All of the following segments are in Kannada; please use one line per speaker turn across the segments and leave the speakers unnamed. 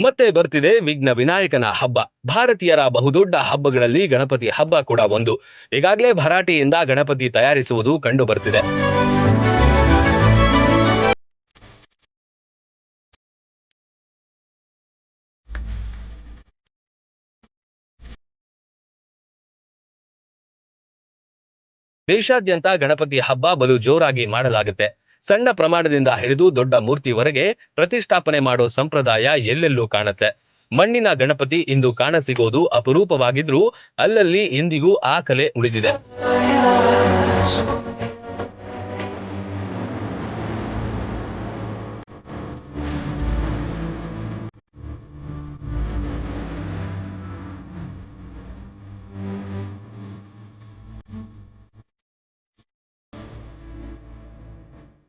ಮತ್ತೆ ಬರ್ತಿದೆ ವಿಘ್ನ ವಿನಾಯಕನ ಹಬ್ಬ. ಭಾರತೀಯರ ಬಹುದೊಡ್ಡ ಹಬ್ಬಗಳಲ್ಲಿ ಗಣಪತಿ ಹಬ್ಬ ಕೂಡ ಒಂದು. ಈಗಾಗಲೇ ಭರಾಟೆಯಿಂದ ಗಣಪತಿ ತಯಾರಿಸುವುದು ಕಂಡು ಬರ್ತಿದೆ. ದೇಶಾದ್ಯಂತ ಗಣಪತಿ ಹಬ್ಬ ಬಲು ಜೋರಾಗಿ ಮಾಡಲಾಗುತ್ತೆ. ಸಣ್ಣ ಪ್ರಮಾಣದಿಂದ ಹಿಡಿದು ದೊಡ್ಡ ಮೂರ್ತಿವರೆಗೆ ಪ್ರತಿಷ್ಠಾಪನೆ ಮಾಡೋ ಸಂಪ್ರದಾಯ ಎಲ್ಲೆಲ್ಲೂ ಕಾಣುತ್ತೆ. ಮಣ್ಣಿನ ಗಣಪತಿ ಇಂದು ಕಾಣಸಿಗೋದು ಅಪರೂಪವಾಗಿದ್ರೂ ಅಲ್ಲಲ್ಲಿ ಇಂದಿಗೂ ಆ ಕಲೆ ಉಳಿದಿದೆ.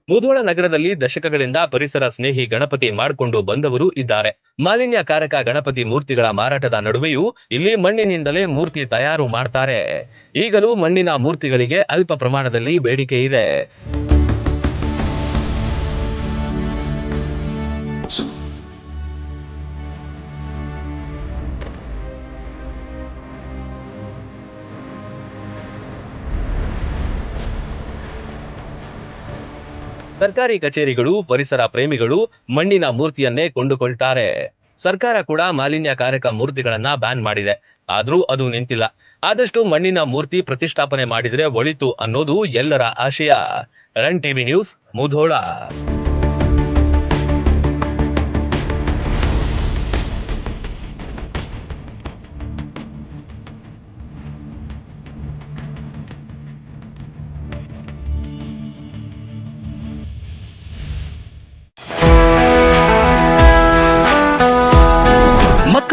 ಮುಧೋಳ ನಗರದಲ್ಲಿ ದಶಕಗಳಿಂದ ಪರಿಸರ ಸ್ನೇಹಿ ಗಣಪತಿ ಮಾಡಿಕೊಂಡು ಬಂದವರು ಇದ್ದಾರೆ. ಮಾಲಿನ್ಯಕಾರಕ ಗಣಪತಿ ಮೂರ್ತಿಗಳ ಮಾರಾಟದ ನಡುವೆಯೂ ಇಲ್ಲಿ ಮಣ್ಣಿನಿಂದಲೇ ಮೂರ್ತಿ ತಯಾರು ಮಾಡ್ತಾರೆ. ಈಗಲೂ ಮಣ್ಣಿನ ಮೂರ್ತಿಗಳಿಗೆ ಅಲ್ಪ ಪ್ರಮಾಣದಲ್ಲಿ ಬೇಡಿಕೆ ಇದೆ. ಸರ್ಕಾರಿ ಕಚೇರಿಗಳು, ಪರಿಸರ ಪ್ರೇಮಿಗಳು ಮಣ್ಣಿನ ಮೂರ್ತಿಯನ್ನೇ ಕೊಂಡುಕೊಳ್ತಾರೆ. ಸರ್ಕಾರ ಕೂಡ ಮಾಲಿನ್ಯಕಾರಕ ಮೂರ್ತಿಗಳನ್ನ ಬ್ಯಾನ್ ಮಾಡಿದೆ. ಆದ್ರೂ ಅದು ನಿಂತಿಲ್ಲ. ಆದಷ್ಟು ಮಣ್ಣಿನ ಮೂರ್ತಿ ಪ್ರತಿಷ್ಠಾಪನೆ ಮಾಡಿದ್ರೆ ಒಳಿತು ಅನ್ನೋದು ಎಲ್ಲರ ಆಶಯ. Run TV News, Mudhol.